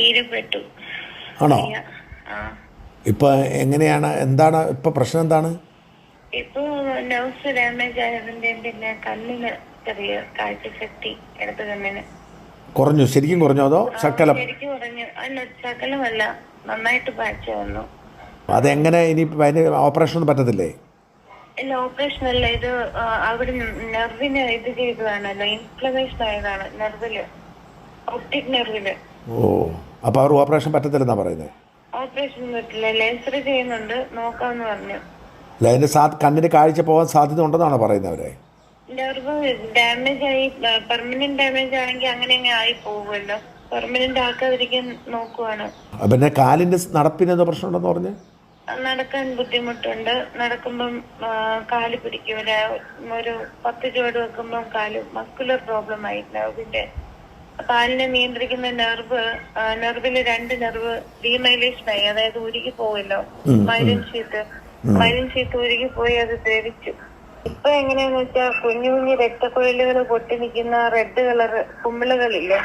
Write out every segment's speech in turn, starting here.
കീരിപ്പെട്ടു ആണോ? ഇപ്പൊ എങ്ങനെയാണ്? എന്താണ്? ഇപ്പൊ പ്രശ്നം എന്താണ്? ഇപ്പൊ നർവ്സ് ഡാമേജ് ആയതിന്റെ പിന്നെ കണ്ണിന് ചെറിയ കാഴ്ചശക്തി ഇടത് കണ്ണിന്. കുറഞ്ഞു. ശരിക്കും കുറഞ്ഞു അതോ ശക്കലം ശരിക്കും കുറഞ്ഞു. അല്ല ശകലമല്ല. നന്നായിട്ട് പാച്ച വന്നു. അതെങ്ങനെ? ഇനി അതിന് ഓപ്പറേഷൻ ഒന്നും പറ്റത്തില്ലേ? ഇല്ല ഓപ്പറേഷൻ അല്ല. ഇത് അവിടെ നെർവിന് ഇത് ചെയ്തതാണല്ലോ. ഇൻഫ്ലമേഷൻ ആയതാണ് നെർവിൽ. ഒപ്റ്റിക് നെർവിൽ. ഓ അപ്പോൾ അവർ ഓപ്പറേഷൻ പറ്റത്തില്ലെന്നാ പറയുന്നത് ഓപ്പറേഷൻ പറ്റില്ല. ലേസർ ചെയ്യുന്നുണ്ട്. പറഞ്ഞു. അല്ല അതിന്റെ സാ കണ്ണിന് കാഴ്ച പോകാൻ സാധ്യത ഉണ്ടെന്നാണ് പറയുന്നത് അവരെ ഡാമേജ് ആയി പെർമനന്റ് ഡാമേജ് ആണെങ്കിൽ അങ്ങനെ അങ്ങ് ആയി പോകുമല്ലോ. പെർമനന്റ് ആക്കാതിരിക്കാൻ നോക്കുവാണ്. പിന്നെ കാലിന്റെ നടപ്പിന് എന്തോ പ്രശ്നമുണ്ടെന്ന് പറഞ്ഞു? നടക്കാൻ ബുദ്ധിമുട്ടുണ്ട്. നടക്കുമ്പം കാൽ പിടിക്കും ഒരു- പത്ത് ചുവട് വെക്കുമ്പം കാൽ മസ്കുലർ പ്രോബ്ലം ആയിട്ടുണ്ടാവും നെർവിന്റെ കാലിനെ നിയന്ത്രിക്കുന്ന നെർവ് നെർവിൽ രണ്ട് നെർവ് ഡീമൈലേഷൻ ആയി. അതായത് ഉരുകി പോവല്ലോ. മൈലിൻ ഷീറ്റ് മൈലിൻ ഷീറ്റ് ഉരുകി പോയി അത് ദ്രവിച്ചു ഇപ്പൊ എങ്ങനെയാന്ന് വെച്ചാൽ കുഞ്ഞു കുഞ്ഞു രക്തക്കുഴലുകൾ പൊട്ടി നിൽക്കുന്ന റെഡ് കളർ കുമ്പിളുകളില്ലേ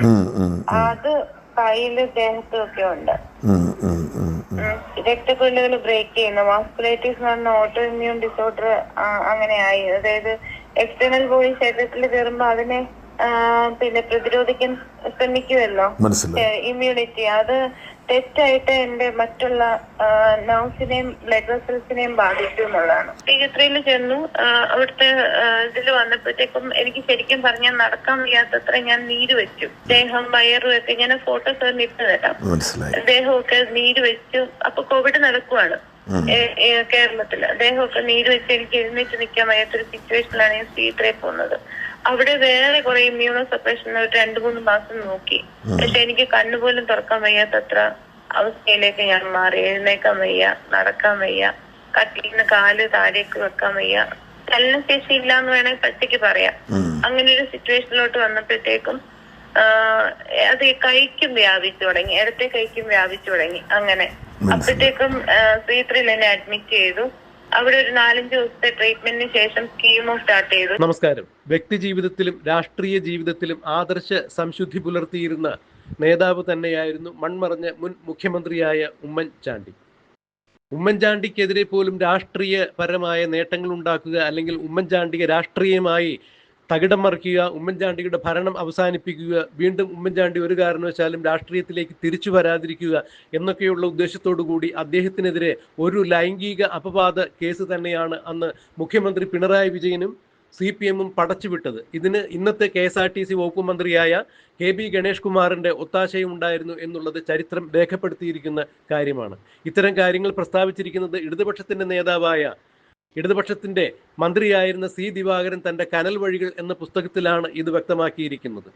അത് കയ്യിൽ ദേഹത്തും ഒക്കെ ഉണ്ട്. രക്തക്കുഴലുകൾ ബ്രേക്ക് ചെയ്യുന്ന. വാസ്കുലൈറ്റിസ് എന്ന് പറഞ്ഞ ഓട്ടോ ഇമ്മ്യൂൺ ഡിസോർഡർ അങ്ങനെ ആയി. അതായത് എക്സ്റ്റേണൽ ബോഡി ശരീരത്തിൽ കയറുമ്പോ അതിനെ പിന്നെ പ്രതിരോധിക്കാൻ ശ്രമിക്കുമല്ലോ ഇമ്മ്യൂണിറ്റി അത് തെറ്റായിട്ട് എന്റെ മറ്റുള്ള നോസിനെയും ബ്ലഡ് വെസൽസിനെയും ബാധിച്ചു എന്നുള്ളതാണ്. ആശുപത്രിയിൽ ചെന്നു. അവിടുത്തെ ഇതിൽ വന്നപ്പോഴത്തേക്കും എനിക്ക് ശരിക്കും പറഞ്ഞാൽ നടക്കാൻ വയ്യാത്തത്ര ഞാൻ നീര് വെച്ചു. ദേഹം വയറും ഒക്കെ ഞാൻ ഫോട്ടോസ് ഇട്ട് തരാം. ദേഹമൊക്കെ നീര് വെച്ചു. അപ്പൊ കോവിഡ് നടക്കുവാണ്. കേരളത്തിൽ ദേഹമൊക്കെ നീര് വെച്ച് എനിക്ക് എഴുന്നേറ്റ് നിൽക്കാൻ വയ്യാത്തൊരു സിറ്റുവേഷനിലാണ് ഞാൻ സ്ത്രീത്രയെ പോകുന്നത്. അവിടെ വേറെ കുറെ ഇമ്മ്യൂണോ സപ്രഷൻ ഒരു രണ്ടു മൂന്ന് മാസം നോക്കി. പക്ഷെ എനിക്ക് കണ്ണുപോലും തുറക്കാൻ വയ്യാത്തത്ര അവസ്ഥയിലേക്ക് ഞാൻ മാറി. എഴുന്നേക്കാൻ വയ്യ നടക്കാൻ വയ്യ കട്ടിന്ന് കാൽ താഴേക്ക് വെക്കാൻ വയ്യ. ചലനശേഷി ഇല്ല എന്ന് വേണമെങ്കിൽ പറ്റിക്ക് പറയാം അങ്ങനെ ഒരു സിറ്റുവേഷനിലോട്ട് വന്നപ്പോഴത്തേക്കും അത് കഴിക്കും കൈക്കും വ്യാപിച്ചു തുടങ്ങി. ഇടത്തെ കൈക്കും വ്യാപിച്ചു തുടങ്ങി. അങ്ങനെ. അപ്പോഴത്തേക്കും ശ്രീത്രിയിൽ എന്നെ അഡ്മിറ്റ് ചെയ്തു. അവിടെ ഒരു നാലഞ്ച് ദിവസത്തെ ട്രീറ്റ്മെന്റിന് ശേഷം സ്കീമോ സ്റ്റാർട്ട് ചെയ്തു. നമസ്കാരം. വ്യക്തി ജീവിതത്തിലും രാഷ്ട്രീയ ജീവിതത്തിലും ആദർശ സംശുദ്ധി പുലർത്തിയിരുന്ന നേതാവ് തന്നെയായിരുന്നു മൺമറഞ്ഞ മുൻ മുഖ്യമന്ത്രിയായ ഉമ്മൻചാണ്ടി. ഉമ്മൻചാണ്ടിക്കെതിരെ പോലും രാഷ്ട്രീയപരമായ നേട്ടങ്ങൾ ഉണ്ടാക്കുക അല്ലെങ്കിൽ ഉമ്മൻചാണ്ടിയെ രാഷ്ട്രീയമായി തകിടം മറിക്കുക ഉമ്മൻചാണ്ടിയുടെ ഭരണം അവസാനിപ്പിക്കുക വീണ്ടും ഉമ്മൻചാണ്ടി ഒരു കാരണവശാലും രാഷ്ട്രീയത്തിലേക്ക് തിരിച്ചു വരാതിരിക്കുക എന്നൊക്കെയുള്ള ഉദ്ദേശത്തോടു കൂടി അദ്ദേഹത്തിനെതിരെ ഒരു ലൈംഗിക അപവാദ കേസ് തന്നെയാണ് അന്ന് മുഖ്യമന്ത്രി പിണറായി വിജയനും സി പി എമ്മും പടച്ചുവിട്ടത്. ഇതിന് ഇന്നത്തെ K S R T C വകുപ്പ് മന്ത്രിയായ കെ ബി ഗണേഷ് കുമാറിന്റെ ഒത്താശയും ഉണ്ടായിരുന്നു എന്നുള്ളത് ചരിത്രം രേഖപ്പെടുത്തിയിരിക്കുന്ന കാര്യമാണ്. ഇത്തരം കാര്യങ്ങൾ പ്രസ്താവിച്ചിരിക്കുന്നത് ഇടതുപക്ഷത്തിന്റെ നേതാവായ ഇടതുപക്ഷത്തിന്റെ മന്ത്രിയായിരുന്ന സി ദിവാകരൻ തന്റെ കനൽ വഴികൾ എന്ന പുസ്തകത്തിലാണ് ഇത് വ്യക്തമാക്കിയിരിക്കുന്നത്.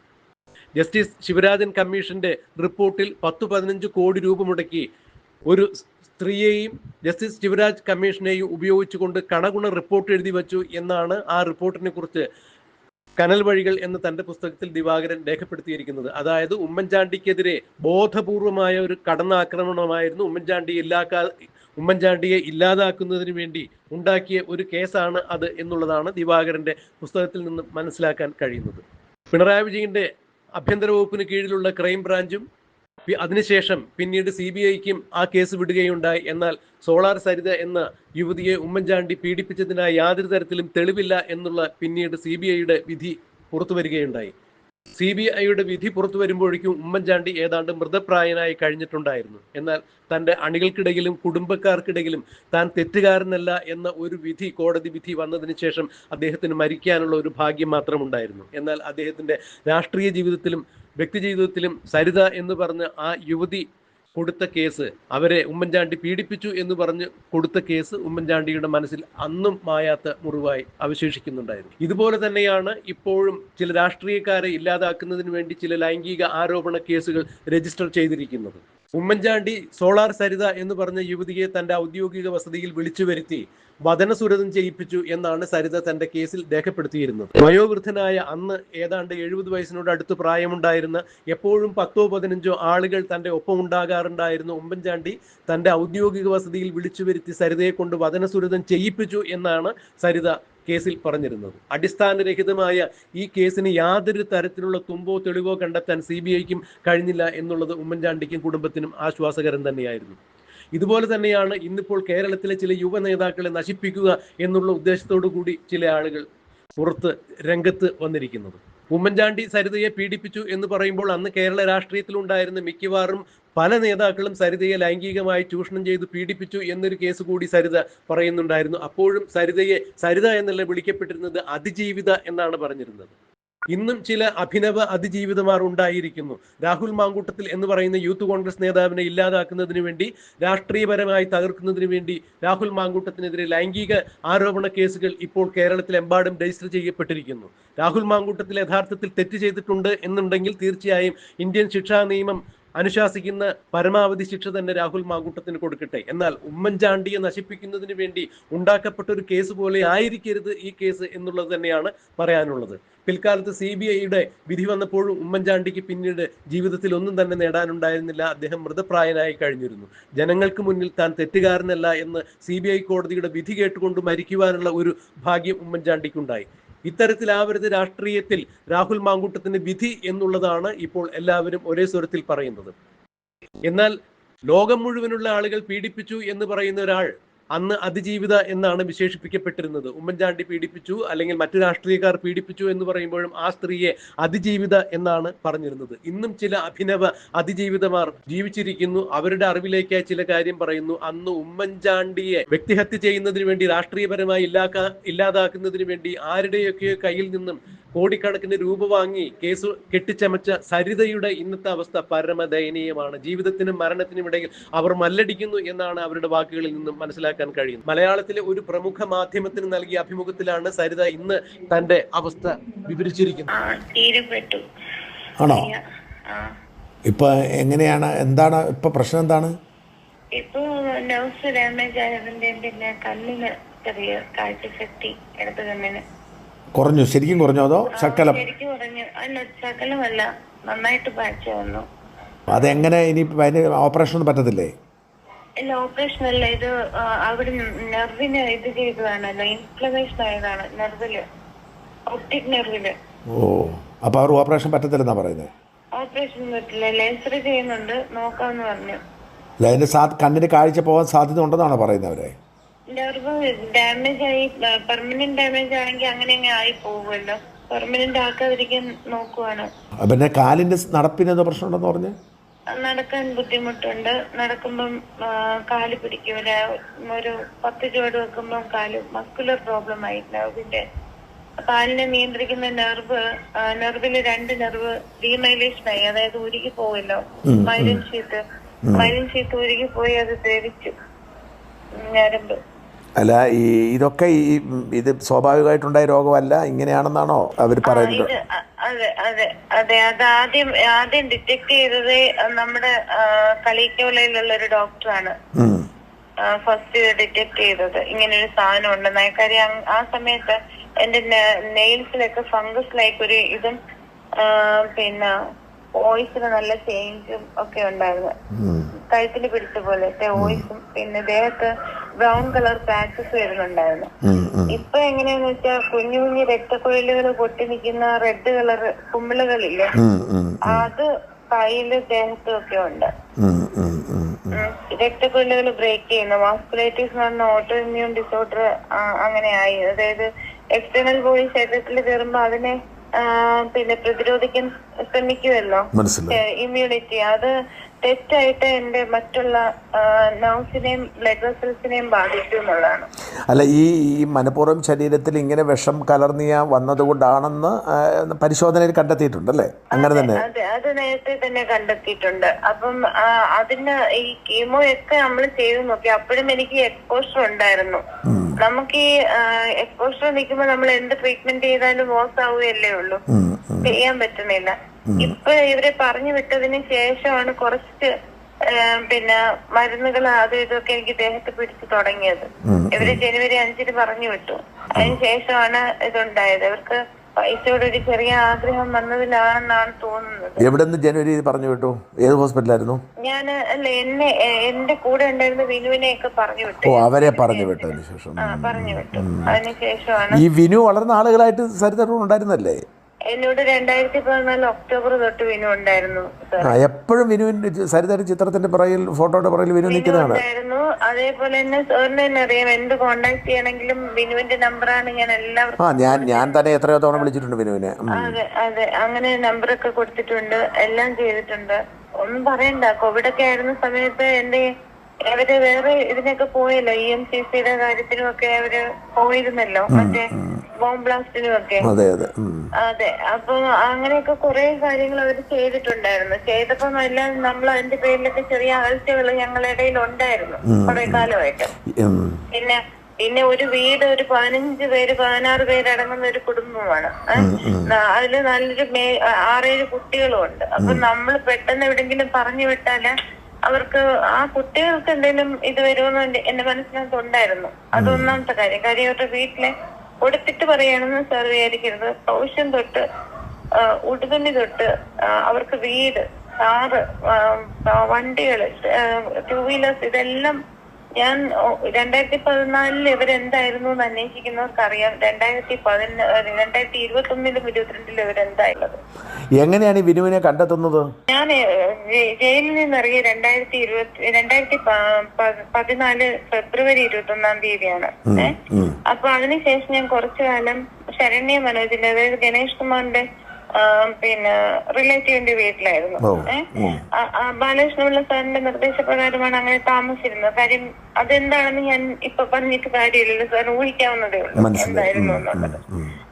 ജസ്റ്റിസ് ശിവരാജൻ കമ്മീഷന്റെ റിപ്പോർട്ടിൽ പത്തു പതിനഞ്ച് കോടി രൂപ മുടക്കി ഒരു സ്ത്രീയെയും ജസ്റ്റിസ് ശിവരാജ് കമ്മീഷനെയും ഉപയോഗിച്ചുകൊണ്ട് കണഗുണ റിപ്പോർട്ട് എഴുതി വച്ചു എന്നാണ് ആ റിപ്പോർട്ടിനെ കുറിച്ച് കനൽ വഴികൾ എന്ന് തന്റെ പുസ്തകത്തിൽ ദിവാകരൻ രേഖപ്പെടുത്തിയിരിക്കുന്നത്. അതായത് ഉമ്മൻചാണ്ടിക്കെതിരെ ബോധപൂർവമായ ഒരു കടന്നാക്രമണമായിരുന്നു ഉമ്മൻചാണ്ടി ഇല്ലാക്കാ ഉമ്മൻചാണ്ടിയെ ഇല്ലാതാക്കുന്നതിന് വേണ്ടി ഉണ്ടാക്കിയ ഒരു കേസാണ് അത് എന്നുള്ളതാണ് ദിവാകരന്റെ പുസ്തകത്തിൽ നിന്ന് മനസ്സിലാക്കാൻ കഴിയുന്നത്. പിണറായി വിജയന്റെ ആഭ്യന്തര വകുപ്പിന് കീഴിലുള്ള ക്രൈം ബ്രാഞ്ചും അതിനുശേഷം പിന്നീട് സി ബി ഐക്കും ആ കേസ് വിടുകയുണ്ടായി. എന്നാൽ സോളാർ സരിത എന്ന യുവതിയെ ഉമ്മൻചാണ്ടി പീഡിപ്പിച്ചതിനായി യാതൊരു തരത്തിലും തെളിവില്ല എന്നുള്ള പിന്നീട് സി ബി ഐയുടെ വിധി പുറത്തു വരികയുണ്ടായി. സി ബി ഐയുടെ വിധി പുറത്തു വരുമ്പോഴേക്കും ഉമ്മൻചാണ്ടി ഏതാണ്ട് മൃതപ്രായനായി കഴിഞ്ഞിട്ടുണ്ടായിരുന്നു. എന്നാൽ തന്റെ അണികൾക്കിടയിലും കുടുംബക്കാർക്കിടയിലും താൻ തെറ്റുകാരനല്ല എന്ന ഒരു വിധി കോടതി വിധി വന്നതിന് ശേഷം അദ്ദേഹത്തിന് മരിക്കാനുള്ള ഒരു ഭാഗ്യം മാത്രമുണ്ടായിരുന്നു. എന്നാൽ അദ്ദേഹത്തിന്റെ രാഷ്ട്രീയ ജീവിതത്തിലും വ്യക്തി ജീവിതത്തിലും സരിത എന്ന് പറഞ്ഞ ആ യുവതി കൊടുത്ത കേസ് അവരെ ഉമ്മൻചാണ്ടി പീഡിപ്പിച്ചു എന്ന് പറഞ്ഞ് കൊടുത്ത കേസ് ഉമ്മൻചാണ്ടിയുടെ മനസ്സിൽ അന്നും മായാത്ത മുറിവായി അവശേഷിക്കുന്നുണ്ടായിരുന്നു. ഇതുപോലെ തന്നെയാണ് ഇപ്പോഴും ചില രാഷ്ട്രീയക്കാരെ ഇല്ലാതാക്കുന്നതിന് വേണ്ടി ചില ലൈംഗിക ആരോപണ കേസുകൾ രജിസ്റ്റർ ചെയ്തിരിക്കുന്നത്. ഉമ്മൻചാണ്ടി സോളാർ സരിത എന്ന് പറഞ്ഞ യുവതിയെ തന്റെ ഔദ്യോഗിക വസതിയിൽ വിളിച്ചു വരുത്തി വചനസുരതം ചെയ്യിപ്പിച്ചു എന്നാണ് സരിത തന്റെ കേസിൽ രേഖപ്പെടുത്തിയിരുന്നത്. വയോവൃദ്ധനായ അന്ന് ഏതാണ്ട് എഴുപത് വയസ്സിനോട് അടുത്ത് പ്രായമുണ്ടായിരുന്ന എപ്പോഴും പത്തോ പതിനഞ്ചോ ആളുകൾ തന്റെ ഒപ്പം ഉണ്ടാകാറുണ്ടായിരുന്ന ഉമ്മൻചാണ്ടി തന്റെ ഔദ്യോഗിക വസതിയിൽ വിളിച്ചു വരുത്തി സരിതയെ കൊണ്ട് വചനസുരതം ചെയ്യിപ്പിച്ചു എന്നാണ് സരിത കേസിൽ പറഞ്ഞിരുന്നത്. അടിസ്ഥാനരഹിതമായ ഈ കേസിന് യാതൊരു തരത്തിലുള്ള തുമ്പോ തെളിവോ കണ്ടെത്താൻ സി കഴിഞ്ഞില്ല എന്നുള്ളത് ഉമ്മൻചാണ്ടിക്കും കുടുംബത്തിനും ആശ്വാസകരം തന്നെയായിരുന്നു. ഇതുപോലെ തന്നെയാണ് ഇന്നിപ്പോൾ കേരളത്തിലെ ചില യുവ നേതാക്കളെ നശിപ്പിക്കുക എന്നുള്ള ഉദ്ദേശത്തോടു കൂടി ചില ആളുകൾ പുറത്ത് രംഗത്ത് വന്നിരിക്കുന്നത്. ഉമ്മൻചാണ്ടി സരിതയെ പീഡിപ്പിച്ചു എന്ന് പറയുമ്പോൾ അന്ന് കേരള രാഷ്ട്രീയത്തിലുണ്ടായിരുന്ന മിക്കവാറും പല നേതാക്കളും സരിതയെ ലൈംഗികമായി ചൂഷണം ചെയ്ത് പീഡിപ്പിച്ചു എന്നൊരു കേസ് കൂടി സരിത പറയുന്നുണ്ടായിരുന്നു. അപ്പോഴും സരിതയെ സരിത എന്നല്ല വിളിക്കപ്പെട്ടിരുന്നത് അതിജീവിത എന്നാണ് പറഞ്ഞിരുന്നത്. ഇന്നും ചില അഭിനവ അതിജീവിതമാർ ഉണ്ടായിരിക്കുന്നു. രാഹുൽ മാങ്കൂട്ടത്തിൽ എന്ന് പറയുന്ന യൂത്ത് കോൺഗ്രസ് നേതാവിനെ ഇല്ലാതാക്കുന്നതിന് വേണ്ടി രാഷ്ട്രീയപരമായി തകർക്കുന്നതിന് വേണ്ടി രാഹുൽ മാങ്കൂട്ടത്തിനെതിരെ ലൈംഗിക ആരോപണ കേസുകൾ ഇപ്പോൾ കേരളത്തിലെമ്പാടും രജിസ്റ്റർ ചെയ്യപ്പെട്ടിരിക്കുന്നു. രാഹുൽ മാങ്കൂട്ടത്തിൽ യഥാർത്ഥത്തിൽ തെറ്റ് ചെയ്തിട്ടുണ്ട് എന്നുണ്ടെങ്കിൽ തീർച്ചയായും ഇന്ത്യൻ ശിക്ഷാ നിയമം അനുശാസിക്കുന്ന പരമാവധി ശിക്ഷ തന്നെ രാഹുൽ മാങ്കൂട്ടത്തിന് കൊടുക്കട്ടെ. എന്നാൽ ഉമ്മൻചാണ്ടിയെ നശിപ്പിക്കുന്നതിന് വേണ്ടി ഉണ്ടാക്കപ്പെട്ട ഒരു കേസ് പോലെ ആയിരിക്കരുത് ഈ കേസ് എന്നുള്ളത് തന്നെയാണ് പറയാനുള്ളത്. പിൽക്കാലത്ത് സി ബി ഐയുടെ വിധി വന്നപ്പോഴും ഉമ്മൻചാണ്ടിക്ക് പിന്നീട് ജീവിതത്തിൽ ഒന്നും തന്നെ നേടാനുണ്ടായിരുന്നില്ല. അദ്ദേഹം മൃതപ്രായനായി കഴിഞ്ഞിരുന്നു. ജനങ്ങൾക്ക് മുന്നിൽ താൻ തെറ്റുകാരനല്ല എന്ന് സി കോടതിയുടെ വിധി കേട്ടുകൊണ്ട് മരിക്കുവാനുള്ള ഒരു ഭാഗ്യം ഉമ്മൻചാണ്ടിക്കുണ്ടായി. ഇത്തരത്തിലാവരുത് രാഷ്ട്രീയത്തിൽ രാഹുൽ മാങ്കൂട്ടത്തിന് വിധി എന്നുള്ളതാണ് ഇപ്പോൾ എല്ലാവരും ഒരേ സ്വരത്തിൽ പറയുന്നത്. എന്നാൽ ലോകം മുഴുവനുള്ള ആളുകൾ പീഡിപ്പിച്ചു എന്ന് പറയുന്ന ഒരാൾ അന്ന് അതിജീവിത എന്നാണ് വിശേഷിപ്പിക്കപ്പെട്ടിരുന്നത്. ഉമ്മൻചാണ്ടി പീഡിപ്പിച്ചു അല്ലെങ്കിൽ മറ്റു രാഷ്ട്രീയക്കാർ പീഡിപ്പിച്ചു എന്ന് പറയുമ്പോഴും ആ സ്ത്രീയെ അതിജീവിത എന്നാണ് പറഞ്ഞിരുന്നത്. ഇന്നും ചില അഭിനവ അതിജീവിതമാർ ജീവിച്ചിരിക്കുന്നു. അവരുടെ അറിവിലേക്ക് ചില കാര്യം പറയുന്നു. അന്ന് ഉമ്മൻചാണ്ടിയെ വ്യക്തിഹത്യ ചെയ്യുന്നതിന് വേണ്ടി രാഷ്ട്രീയപരമായി ഇല്ലാക്ക ഇല്ലാതാക്കുന്നതിന് വേണ്ടി ആരുടെയൊക്കെ കയ്യിൽ നിന്നും കോടിക്കണക്കിന് രൂപ വാങ്ങി കേസ് കെട്ടിച്ചമച്ച സരിതയുടെ ഇന്നത്തെ അവസ്ഥ പരമദയനീയമാണ്. ജീവിതത്തിനും മരണത്തിനും ഇടയിൽ അവർ മല്ലടിക്കുന്നു എന്നാണ് അവരുടെ വാക്കുകളിൽ നിന്നും മനസ്സിലാക്കാൻ കഴിയുന്നത്. മലയാളത്തിലെ ഒരു പ്രമുഖ മാധ്യമത്തിന് നൽകിയ അഭിമുഖത്തിലാണ് സരിത ഇന്ന് തന്റെ അവസ്ഥ വിവരിച്ചിരിക്കുന്നത്. ആണോ? ഇപ്പൊ എങ്ങനെയാണ്? എന്താണ്? ഇപ്പൊ പ്രശ്നം എന്താണ്? ഇപ്പോ നർവ്സ് ഡാമേജ് ആയതിന്റെ പിന്നെ കണ്ണിന് ചെറിയ കാഴ്ചശക്തി ഇടത് കണ്ണിന് കുറഞ്ഞു? ശരിക്കും കുറഞ്ഞു അതോ ശക്കലം ശരിക്കും പറഞ്ഞു അല്ല ശകലമല്ല. നന്നായിട്ട് പാച്ച വന്നു അതെങ്ങനെ ഇനി അതിന് ഓപ്പറേഷൻ ഒന്നും പറ്റത്തില്ലേ? ഇല്ല ഓപ്പറേഷൻ അല്ല. ഇത് ആ, അവിടെ നെർവിന് ഇത് ചെയ്തതാണല്ലോ. ഇൻഫ്ലമേഷൻ ആയതാണ് നെർവിൽ ഒപ്റ്റിക് നെർവിൽ ഓ അപ്പൊ അവർ ഓപ്പറേഷൻ പറ്റത്തില്ലെന്നാ പറയുന്നത് ഓപ്പറേഷൻ പറ്റില്ല. ലേസർ ചെയ്യുന്നുണ്ട്. നോക്കാന്ന് പറഞ്ഞു. അല്ല അതിന്റെ സാ കണ്ണിന് കാഴ്ച പോകാൻ സാധ്യത ഉണ്ടെന്നാണോ പറയുന്നത് അവരെ? നെർവ് ഡാമേജ് ആയി പെർമനന്റ് ഡാമേജ് ആണെങ്കിൽ അങ്ങനെ അങ്ങ് ആയി പോകുമല്ലോ. പെർമനന്റ് ആക്കാതിരിക്കാൻ നോക്കുവാണ്. പിന്നെ കാലിന്റെ നടപ്പിന് എന്താ പ്രശ്നമുണ്ടെന്ന് പറഞ്ഞു? നടക്കാൻ ബുദ്ധിമുട്ടുണ്ട്. നടക്കുമ്പം കാൽ പിടിക്കൂല. ഒരു പത്ത് ചുവട് വെക്കുമ്പം കാൽ മസ്കുലർ പ്രോബ്ലം ആയി. പിന്നെ കാലിനെ നിയന്ത്രിക്കുന്ന നെർവ് നെർവിൽ രണ്ട് നെർവ് ഡീമൈലേഷൻ ആയി. അതായത് ഉരുകി പോവല്ലോ. മൈലിൻ ഷീറ്റ് മൈലിൻ ഷീറ്റ് ഉരുകി പോയി അത് ദ്രവിച്ചു. ഞരമ്പ്. അല്ല ഈ ഇതൊക്കെ ഈ ഇത് സ്വാഭാവികമായിട്ടുണ്ടായ രോഗമല്ല ഇങ്ങനെയാണെന്നാണോ അവർ പറയുന്നത്? അതെ അതെ അതെ അത് ആദ്യം ആദ്യം ഡിറ്റക്ട് ചെയ്തത് നമ്മുടെ കളിക്കോലയിലുള്ള ഒരു ഡോക്ടറാണ്. ഫസ്റ്റ് ഡിറ്റക്ട് ചെയ്തത്. ഇങ്ങനെ ഒരു സാധനം ഉണ്ടെന്ന് കാര്യം ആ സമയത്ത് എന്റെ നെയിൽസിലൊക്കെ ഫംഗസ് ലൈക്ക് ഒരു ഇതും പിന്നെ വോയിസിന് നല്ല ചേഞ്ചും ഒക്കെ ഉണ്ടായിരുന്നു. കഴുത്തിന് കഴുത്തിൽ പിടിച്ച പോലത്തെ വോയിസും പിന്നെ ദേഹത്ത് ബ്രൗൺ കളർ പാച്ചസ് വരുന്നുണ്ടായിരുന്നു. ഇപ്പൊ എങ്ങനെയാന്ന് വെച്ചാൽ കുഞ്ഞു കുഞ്ഞു രക്തക്കുഴലുകൾ പൊട്ടി നിൽക്കുന്ന റെഡ് കളർ കുമ്പിളുകളില്ലേ അത് കയ്യിൽ ദേഹത്തും ഒക്കെ ഉണ്ട്. രക്തക്കുഴലുകൾ ബ്രേക്ക് ചെയ്യുന്ന. വാസ്കുലൈറ്റിസ് എന്ന് പറഞ്ഞ ഓട്ടോ ഇമ്മ്യൂൺ ഡിസോർഡർ അങ്ങനെ ആയി. അതായത് എക്സ്റ്റേണൽ ബോഡി ശരീരത്തിൽ കയറുമ്പോ അതിനെ പിന്നെ പ്രതിരോധിക്കാൻ ശ്രമിക്കുമല്ലോ ഇമ്മ്യൂണിറ്റി അത് തെറ്റായിട്ട് എന്റെ മറ്റുള്ള നർവ്സിനെയും ബ്ലഡ് വെസൽസിനെയും ബാധിക്കും എന്നുള്ളതാണ്. അല്ല ഈ ഈ മനഃപൂർവം ശരീരത്തിൽ ഇങ്ങനെ വിഷം കലർന്നിയ വന്നതുകൊണ്ടാണെന്ന് പരിശോധനയിൽ കണ്ടെത്തിയിട്ടുണ്ടല്ലേ? അങ്ങനെ തന്നെ. അതെ അത് നേരത്തെ തന്നെ കണ്ടെത്തിയിട്ടുണ്ട്. അപ്പം അതിന് ഈ കീമോ ഒക്കെ നമ്മൾ ചെയ്തു നോക്കി. അപ്പോഴും എനിക്ക് എക്സ്പോഷർ ഉണ്ടായിരുന്നു. നമുക്ക് ഈ എക്സ്പോഷർ നിൽക്കുമ്പോൾ നമ്മൾ എന്ത് ട്രീറ്റ്മെന്റ് ചെയ്താലും മോശം ആവുകയല്ലേ ഉള്ളൂ. ചെയ്യാൻ പറ്റുന്നില്ല. ഇപ്പൊ ഇവരെ പറഞ്ഞു വിട്ടതിന് ശേഷമാണ് കുറച്ച് പിന്നെ മരുന്നുകൾ അത് ഇതൊക്കെ എനിക്ക് ദേഹത്ത് പിടിച്ചു തുടങ്ങിയത്. ഇവർ ജനുവരി അഞ്ചിന് പറഞ്ഞു വിട്ടു. അതിന് ശേഷമാണ് ഇതുണ്ടായത്. അവർക്ക് പൈസയോട് ഒരു ചെറിയ ആഗ്രഹം വന്നതിലാണെന്നാണ് തോന്നുന്നത്. എവിടെ നിന്ന് ജനുവരി പറഞ്ഞു വിട്ടു? ഏത് ഹോസ്പിറ്റലായിരുന്നു? ഞാൻ അല്ല എന്നെ എന്റെ കൂടെ ഉണ്ടായിരുന്ന വിനുവിനെ ഒക്കെ പറഞ്ഞു ഓ വിട്ടു അവരെ പറഞ്ഞു വിട്ടതിന് ശേഷം. പറഞ്ഞു വിട്ടു. അതിനുശേഷമാണ് ഈ വിനു വളർന്ന ആളുകളായിട്ട് സരിതരും ഉണ്ടായിരുന്നല്ലേ? എന്നോട് രണ്ടായിരത്തി പതിനാല് ഒക്ടോബർ തൊട്ട് വിനു ഉണ്ടായിരുന്നു സാർ. ആ എപ്പോഴും വിനുവിന്റെ സരിതയുടെ ചിത്രത്തിന്റെ പുറകിൽ ഫോട്ടോയുടെ പുറകിൽ വിനു വിനു നിൽക്കുന്നതാണ്. ഉണ്ടായിരുന്നു. അതേപോലെ തന്നെ സാറിന് തന്നെ അറിയാം എന്ത് കോണ്ടാക്ട് ചെയ്യണമെങ്കിലും വിനുവിന്റെ നമ്പറാണ് ഞാൻ എല്ലാവർക്കും ആ ഞാൻ ഞാൻ തന്നെ എത്രയോ തവണ വിളിച്ചിട്ടുണ്ട് വിനുവിനെ. ഉം. അതെ അതെ. അങ്ങനെ നമ്പറൊക്കെ കൊടുത്തിട്ടുണ്ട് എല്ലാം ചെയ്തിട്ടുണ്ട്. ഒന്നും പറയണ്ട കോവിഡ് ഒക്കെ ആയിരുന്ന സമയത്ത് എന്റെ അവർ വേറെ ഇതിനൊക്കെ പോയല്ലോ ഇ എം സി സിയുടെ കാര്യത്തിനും ഒക്കെ അവർ പോയിരുന്നല്ലോ. മറ്റേ ബോംബ് ബ്ലാസ്റ്റിനും ഒക്കെ. അതെ അതെ. അതെ. അപ്പൊ അങ്ങനെയൊക്കെ കുറെ കാര്യങ്ങൾ അവർ ചെയ്തിട്ടുണ്ടായിരുന്നു. ചെയ്തപ്പോ എല്ലാം നമ്മൾ അതിന്റെ പേരിലൊക്കെ ചെറിയ ആഴ്ചകൾ ഞങ്ങളുടെ ഇടയിൽ ഉണ്ടായിരുന്നു കുറെ കാലമായിട്ട്. പിന്നെ പിന്നെ ഒരു വീട് ഒരു പതിനഞ്ച് പേര് പതിനാറ് പേരടങ്ങുന്ന ഒരു കുടുംബമാണ്. അതിൽ നല്ലൊരു മേ ആറേഴ് കുട്ടികളും ഉണ്ട് അപ്പൊ നമ്മൾ പെട്ടെന്ന് എവിടെങ്കിലും പറഞ്ഞു വിട്ടാൽ അവർക്ക് ആ കുട്ടികൾക്ക് എന്തെങ്കിലും ഇത് വരുമെന്ന് എന്റെ- എന്റെ മനസ്സിനകത്ത് ഉണ്ടായിരുന്നു. അതൊന്നാമത്തെ കാര്യം. കാര്യം അവരുടെ വീട്ടിലെ കൊടുത്തിട്ട് പറയണമെന്ന് സാർ വിചാരിക്കരുത്. പൗഷ്യം തൊട്ട് ഉടുതുണി തൊട്ട് അവർക്ക് വീട് കാറ് വണ്ടികൾ ടൂ വീലേഴ്സ് ഇതെല്ലാം ഞാൻ രണ്ടായിരത്തി പതിനാലിൽ ഇവരെന്തായിരുന്നു എന്ന് അന്വേഷിക്കുന്നവർക്ക് അറിയാം രണ്ടായിരത്തി പതിന രണ്ടായിരത്തി ഇരുപത്തി ഒന്നിലും ഇരുപത്തിരണ്ടിലും ഇവരെന്തായുള്ളത്? എങ്ങനെയാണ് ഈ വിനുവിനെ കണ്ടെത്തുന്നത്? ഞാൻ ജയിലിൽ നിന്നിറങ്ങിയ രണ്ടായിരത്തി ഇരുപത്തി രണ്ടായിരത്തി പതിനാല് ഫെബ്രുവരി ഇരുപത്തി ഒന്നാം തീയതിയാണ്. അപ്പൊ അതിനുശേഷം ഞാൻ കുറച്ചു കാലം ശരണ്യ മനോജിന്റെ അതായത് ഗണേഷ് കുമാറിന്റെ പിന്നെ റിലേറ്റീവിന്റെ വീട്ടിലായിരുന്നു. ബാലകൃഷ്ണപിള്ള സാറിന്റെ നിർദ്ദേശപ്രകാരമാണ് അങ്ങനെ താമസിച്ചിരുന്നത്. കാര്യം അതെന്താണെന്ന് ഞാൻ ഇപ്പൊ പറഞ്ഞിട്ട് കാര്യമില്ലല്ലോ. സാർ ഊഹിക്കാവുന്നതേ ഉള്ളൂ എന്തായിരുന്നു എന്നുള്ളത്.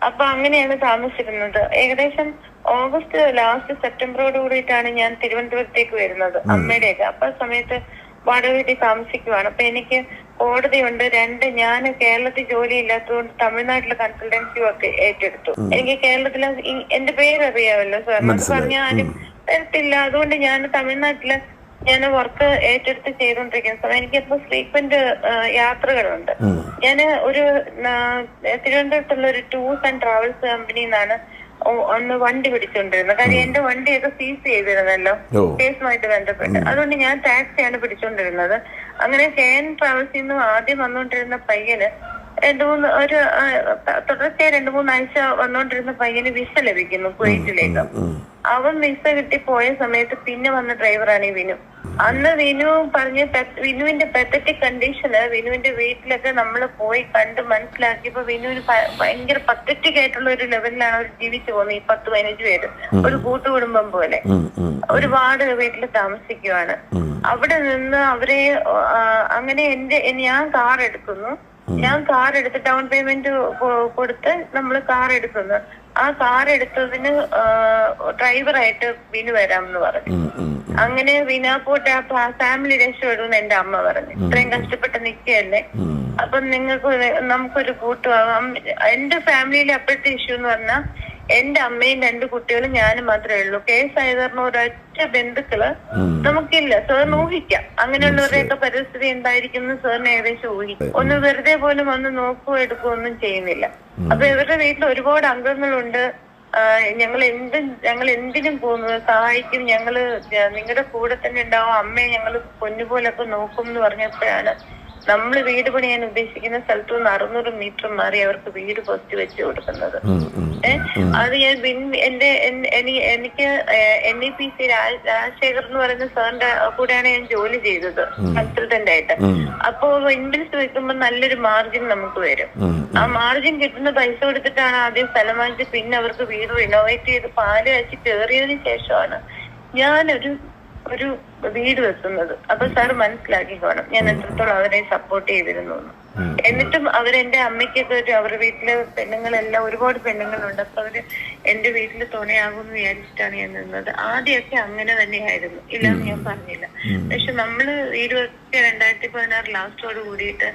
അപ്പൊ അങ്ങനെയാണ് താമസിച്ചിരുന്നത്. ഏകദേശം ഓഗസ്റ്റ് ലാസ്റ്റ് സെപ്റ്റംബറോട് കൂടിയിട്ടാണ് ഞാൻ തിരുവനന്തപുരത്തേക്ക് വരുന്നത് അമ്മയുടെയൊക്കെ. അപ്പൊ സമയത്ത് വാടക വീട്ടിൽ താമസിക്കുവാണ്. അപ്പൊ എനിക്ക് കോടതിയുണ്ട്. രണ്ട് ഞാൻ കേരളത്തിൽ ജോലി ഇല്ലാത്തതുകൊണ്ട് തമിഴ്നാട്ടിലെ കൺസൾട്ടൻസി ഒക്കെ ഏറ്റെടുത്തു. എനിക്ക് കേരളത്തിലെ എന്റെ പേര് അറിയാമല്ലോ സാർ അത് പറഞ്ഞാലും പറഞ്ഞാൽ ആരും തരത്തില്ല. അതുകൊണ്ട് ഞാൻ തമിഴ്നാട്ടിലെ ഞാൻ വർക്ക് ഏറ്റെടുത്ത് ചെയ്തുകൊണ്ടിരിക്കുന്ന സമയം എനിക്കിപ്പോ ഫ്രീക്വന്റ് യാത്രകളുണ്ട്. ഞാൻ ഒരു തിരുവനന്തപുരത്തുള്ള ഒരു ടൂർസ് ആൻഡ് ട്രാവൽസ് കമ്പനിയിൽ നിന്നാണ് ഒന്ന് വണ്ടി പിടിച്ചോണ്ടിരുന്നത് കാര്യം എന്റെ വണ്ടിയൊക്കെ സീസ് ചെയ്തിരുന്നല്ലോ. കേസുമായിട്ട് ബന്ധപ്പെട്ട്. അതുകൊണ്ട് ഞാൻ ടാക്സിയാണ് പിടിച്ചോണ്ടിരുന്നത്. അങ്ങനെ കെ എൻ ട്രാവൽസിൽ നിന്ന് ആദ്യം വന്നുകൊണ്ടിരുന്ന പയ്യന് രണ്ടു മൂന്ന് ഒരു തുടർച്ചയായി രണ്ടു മൂന്നാഴ്ച വന്നുകൊണ്ടിരുന്ന പയ്യന് വിസ ലഭിക്കുന്നു കുവൈറ്റിലേക്ക്. അവൻ വിസ കിട്ടി പോയ സമയത്ത് പിന്നെ വന്ന ഡ്രൈവറാണ് ഈ വിനു. അന്ന് വിനു പറഞ്ഞ വിനുവിന്റെ പെത്തറ്റിക് കണ്ടീഷന് വിനുവിന്റെ വീട്ടിലൊക്കെ നമ്മൾ പോയി കണ്ട് മനസ്സിലാക്കിയപ്പോ വിനുവിന് ഭയങ്കര പത്തറ്റിക് ആയിട്ടുള്ള ഒരു ലെവലിലാണ് അവർ ജീവിച്ചു പോകുന്നത് ഈ പത്ത് പതിനഞ്ച് പേര്. ഒരു കൂട്ടുകുടുംബം പോലെ. ഒരുപാട് വീട്ടിൽ താമസിക്കുവാണ്. അവിടെ നിന്ന് അവരെ അങ്ങനെ എന്റെ ഞാൻ കാർ എടുക്കുന്നു. ഞാൻ കാർ എടുത്ത് ഡൗൺ പേയ്മെന്റ് കൊടുത്ത് നമ്മൾ കാർ എടുക്കുന്നു. ആ കാർ എടുത്തതിന് ഡ്രൈവറായിട്ട് വിനു എന്ന് പറഞ്ഞു. അങ്ങനെ വിനാ പോട്ടെ ആ ഫാമിലി രക്ഷപ്പെടുമെന്ന് എന്റെ അമ്മ പറഞ്ഞു. ഇത്രയും കഷ്ടപ്പെട്ട് നിൽക്കുകയല്ലേ. അപ്പം നിങ്ങൾക്ക് നമുക്കൊരു കൂട്ടുമാവാം എന്റെ ഫാമിലിയിൽ അപ്പോഴത്തെ ഇഷ്യൂ എന്ന് പറഞ്ഞാൽ എന്റെ അമ്മയും രണ്ട് കുട്ടികളും ഞാനും മാത്രമേ ഉള്ളൂ. കെ കാരണം ഒരൊറ്റ ബന്ധുക്കൾ. നമുക്കില്ല. സാറിന് ഊഹിക്കാം. അങ്ങനെയുള്ളവരുടെയൊക്കെ പരിസ്ഥിതി എന്തായിരിക്കും എന്ന് സാറിന് ഏകദേശം ഊഹിക്കും. ഒന്ന് വെറുതെ പോലും ഒന്ന് നോക്കുകയോ എടുക്കുകയോ ഒന്നും ചെയ്യുന്നില്ല. അപ്പൊ ഇവരുടെ വീട്ടിൽ ഒരുപാട് അംഗങ്ങളുണ്ട്. ഞങ്ങൾ എന്തും ഞങ്ങൾ എന്തിനും സഹായിക്കും. ഞങ്ങൾ നിങ്ങളുടെ കൂടെ തന്നെ ഉണ്ടാവും. അമ്മയെ ഞങ്ങൾ പൊന്നുപോലൊക്കെ നോക്കും എന്ന് പറഞ്ഞപ്പോഴാണ് നമ്മൾ വീട് പണിയാൻ ഉദ്ദേശിക്കുന്ന സ്ഥലത്ത് നിന്ന് അറുന്നൂറ് മീറ്റർ മാറി അവർക്ക് വീട് പോസ്റ്റ് വെച്ച് കൊടുക്കുന്നത്. അത് ഞാൻ ബിൻ- എന്റെ എനിക്ക് N E P C Rajasekhar എന്ന് പറയുന്ന സാറിന്റെ കൂടെയാണ് ഞാൻ ജോലി ചെയ്തത്. കൺസൾട്ടന്റ് ആയിട്ട് അപ്പോ ഇൻവെസ്റ്റ് വെക്കുമ്പോൾ നല്ലൊരു മാർജിൻ നമുക്ക് വരും. ആ മാർജിൻ കിട്ടുന്ന പൈസ കൊടുത്തിട്ടാണ് ആദ്യം സ്ഥലം വാങ്ങിച്ച് പിന്നെ അവർക്ക് വീട് റിനോവേറ്റ് ചെയ്ത് പാൽ വെച്ച് കയറിയതിന് ശേഷമാണ് ഞാനൊരു ഒരു വീട് വെക്കുന്നത്. അപ്പൊ സാർ മനസ്സിലാക്കിക്കോണം ഞാൻ എത്രത്തോളം അവരെ സപ്പോർട്ട് ചെയ്തിരുന്നു. എന്നിട്ടും അവരെന്റെ അമ്മയ്ക്കൊക്കെ ഒരു അവരുടെ വീട്ടിലെ പെണ്ണുങ്ങളെല്ലാം ഒരുപാട് പെണ്ണുങ്ങളുണ്ട്. അപ്പൊ അവർ എന്റെ വീട്ടിൽ തുണയാകുമെന്ന് വിചാരിച്ചിട്ടാണ് ഞാൻ നിന്നത്. ആദ്യമൊക്കെ അങ്ങനെ തന്നെയായിരുന്നു. ഇല്ലാന്ന് ഞാൻ പറഞ്ഞില്ല. പക്ഷെ നമ്മൾ വീട് വെച്ച രണ്ടായിരത്തി പതിനാറ് ലാസ്റ്റോട് കൂടിയിട്ട്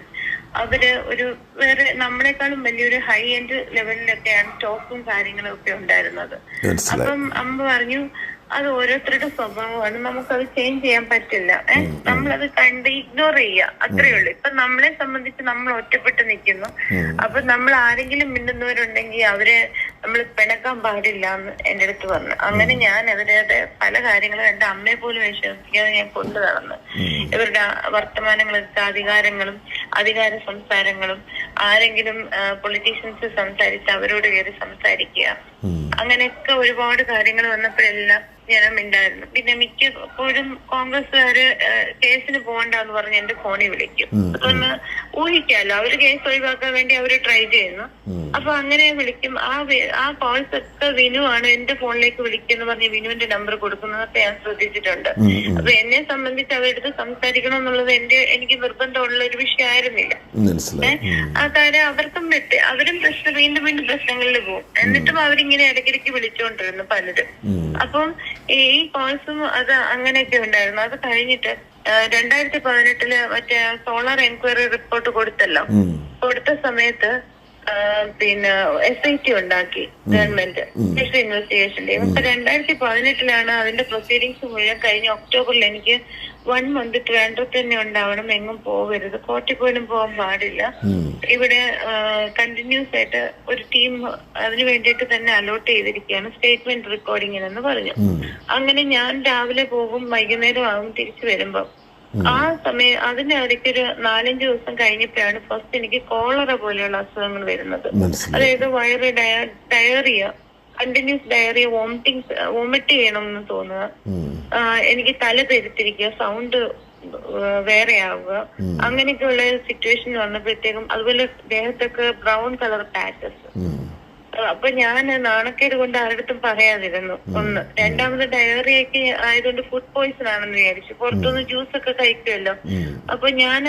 അവർ ഒരു വേറെ നമ്മളെക്കാളും വലിയൊരു ഹൈ എൻഡ് ലെവലിലൊക്കെയാണ് സ്റ്റോക്കും കാര്യങ്ങളും ഒക്കെ ഉണ്ടായിരുന്നത്. അപ്പം അമ്മ പറഞ്ഞു അത് ഓരോരുത്തരുടെ സ്വഭാവമാണ്. നമുക്കത് ചേഞ്ച് ചെയ്യാൻ പറ്റില്ല. ഏഹ് നമ്മളത് കണ്ട് ഇഗ്നോർ ചെയ്യുക. അത്രേ ഉള്ളൂ. ഇപ്പൊ നമ്മളെ സംബന്ധിച്ച് നമ്മൾ ഒറ്റപ്പെട്ട് നിൽക്കുന്നു. അപ്പൊ നമ്മൾ ആരെങ്കിലും മിണ്ടുന്നവരുണ്ടെങ്കിൽ അവരെ നമ്മൾ പിണക്കാൻ പാടില്ല എന്ന് എന്റെ അടുത്ത് പറഞ്ഞു. അങ്ങനെ ഞാൻ അവരുടെ പല കാര്യങ്ങളും എന്റെ അമ്മയെ പോലും വിശ്വസിക്കാതെ ഞാൻ കൊണ്ടു നടന്നു. ഇവരുടെ വർത്തമാനങ്ങൾ അധികാരങ്ങളും അധികാര സംസാരങ്ങളും ആരെങ്കിലും പൊളിറ്റീഷ്യൻസ് സംസാരിച്ച് അവരോട് കയറി സംസാരിക്കുക. അങ്ങനെയൊക്കെ ഒരുപാട് കാര്യങ്ങൾ വന്നപ്പോഴെല്ലാം ഞാൻ മിണ്ടായിരുന്നു. പിന്നെ മിക്കപ്പോഴും കോൺഗ്രസ്സുകാര് കേസിന് പോകണ്ടെന്ന് പറഞ്ഞ് എന്റെ ഫോണിൽ വിളിക്കും. അതൊന്ന് ഊഹിക്കാലോ അവർ കേസ് ഒഴിവാക്കാൻ വേണ്ടി അവർ ട്രൈ ചെയ്യുന്നു. അപ്പൊ അങ്ങനെ വിളിക്കും. ആ ആ കോൾസ് ഒക്കെ വിനു ആണ് എന്റെ ഫോണിലേക്ക് വിളിക്കുന്നു പറഞ്ഞ് വിനുവിന്റെ നമ്പർ കൊടുക്കുന്നതൊക്കെ ഞാൻ ശ്രദ്ധിച്ചിട്ടുണ്ട്. അപ്പൊ എന്നെ സംബന്ധിച്ച് അവരെടുത്ത് സംസാരിക്കണം എന്നുള്ളത് എന്റെ എനിക്ക് നിർബന്ധമുള്ള ഒരു വിഷയമായിരുന്നില്ല. ആ കാര്യം അവർക്കും വെട്ടി അവരും പ്രശ്നം വീണ്ടും വീണ്ടും പ്രശ്നങ്ങളിൽ പോകും. എന്നിട്ടും അവരിങ്ങനെ ഇടയ്ക്കിടയ്ക്ക് വിളിച്ചുകൊണ്ടിരുന്നു പലരും. അപ്പം ഈ കോഴ്സും അത് അങ്ങനെയൊക്കെ ഉണ്ടായിരുന്നു. അത് കഴിഞ്ഞിട്ട് രണ്ടായിരത്തി പതിനെട്ടിൽ മറ്റേ സോളാർ എൻക്വയറി റിപ്പോർട്ട് കൊടുത്തല്ലോ. കൊടുത്ത സമയത്ത് പിന്നെ എസ് ഐ ടി ഉണ്ടാക്കി ഗവൺമെന്റ് സ്പെഷ്യൽ ഇൻവെസ്റ്റിഗേഷൻ ടീം ഇപ്പൊ രണ്ടായിരത്തി പതിനെട്ടിലാണ് അതിന്റെ പ്രൊസീഡിങ്സ് മുഴുവൻ കഴിഞ്ഞ ഒക്ടോബറിൽ എനിക്ക് വൺ മന്ത് ട്രാൻഡർ തന്നെ ഉണ്ടാവണം എങ്ങും പോകരുത്. കോർട്ടിൽ പോലും പോകാൻ പാടില്ല. ഇവിടെ കണ്ടിന്യൂസ് ആയിട്ട് ഒരു ടീം അതിനു വേണ്ടിയിട്ട് തന്നെ അലോട്ട് ചെയ്തിരിക്കുകയാണ്. സ്റ്റേറ്റ്മെന്റ് റെക്കോർഡിങ്ങിനെന്ന് പറഞ്ഞു. അങ്ങനെ ഞാൻ രാവിലെ പോകും വൈകുന്നേരം ആകും തിരിച്ചു വരുമ്പം. ആ സമയം അതിന്റെ ഇടയ്ക്കൊരു നാലഞ്ച് ദിവസം കഴിഞ്ഞപ്പോഴാണ് ഫസ്റ്റ് എനിക്ക് കോളറ പോലെയുള്ള അസുഖങ്ങൾ വരുന്നത്. അതായത് വയറ് diarrhoea continuous diary vomiting vomit ചെയ്യണമെന്ന് തോന്നുക. എനിക്ക് തല പെരുത്തിരിക്കുക സൗണ്ട് വേറെ ആവുക അങ്ങനെയൊക്കെയുള്ള സിറ്റുവേഷൻ വന്നപ്പോഴത്തേക്കും അതുപോലെ ദേഹത്തൊക്കെ ബ്രൗൺ കളർ പാച്ചസ് അപ്പൊ ഞാൻ നാണക്കേട് കൊണ്ട് ആരുടെ പറയാതിരുന്നു. ഒന്ന് രണ്ടാമത് ഡയറിയൊക്കെ ആയതുകൊണ്ട് ഫുഡ് പോയിസൺ ആണെന്ന് വിചാരിച്ചു. പുറത്തുനിന്ന് ജ്യൂസ് ഒക്കെ കഴിക്കുമല്ലോ. അപ്പൊ ഞാൻ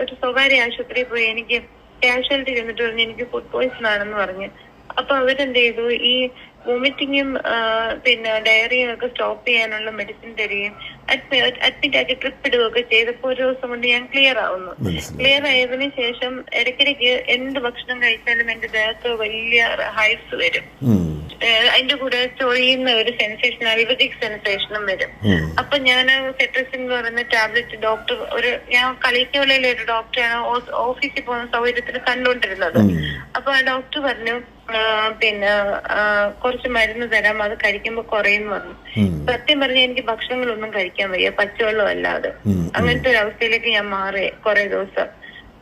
ഒരു സ്വകാര്യ ആശുപത്രിയിൽ പോയി എനിക്ക് കാഷ്വാലിറ്റി ചെന്നിട്ട് പറഞ്ഞു എനിക്ക് ഫുഡ് പോയിസൺ ആണെന്ന് പറഞ്ഞു. അപ്പൊ അവരെന്ത് ചെയ്തു ഈ വോമിറ്റിങ്ങും പിന്നെ ഡയറിയും ഒക്കെ സ്റ്റോപ്പ് ചെയ്യാനുള്ള മെഡിസിൻ തരികയും അഡ്മിറ്റ് ആക്കി ട്രിപ്പ് ഇടുകയൊക്കെ ചെയ്തപ്പോ ഒരു ദിവസം കൊണ്ട് ഞാൻ ക്ലിയർ ആവുന്നു. ക്ലിയർ ആയതിനു ശേഷം ഇടയ്ക്കിടയ്ക്ക് എന്ത് ഭക്ഷണം കഴിച്ചാലും എന്റെ ദേഹത്ത് വലിയ ഹൈസ് വരും. അതിന്റെ കൂടെ ചൊഴിയുന്ന ഒരു സെൻസേഷൻ അൽവറ്റിക് സെൻസേഷനും വരും. അപ്പൊ ഞാൻ സെട്രസിൻ എന്ന് പറയുന്ന ടാബ്ലറ്റ് ഡോക്ടർ ഒരു ഞാൻ കളിക്കവലയിലെ ഒരു ഡോക്ടറാണ് ഓഫീസിൽ പോകുന്ന സൗകര്യത്തിൽ കണ്ടുകൊണ്ടിരുന്നത്. അപ്പൊ ആ ഡോക്ടർ പറഞ്ഞു പിന്നെ കുറച്ച് മരുന്ന് തരാം. അത് കഴിക്കുമ്പോ കുറയുന്നു പറഞ്ഞു. സത്യം പറഞ്ഞ എനിക്ക് ഭക്ഷണങ്ങളൊന്നും കഴിക്കാൻ വയ്യ. പച്ചവെള്ളം അല്ലാതെ. അങ്ങനത്തെ ഒരു അവസ്ഥയിലേക്ക് ഞാൻ മാറി കുറെ ദിവസം.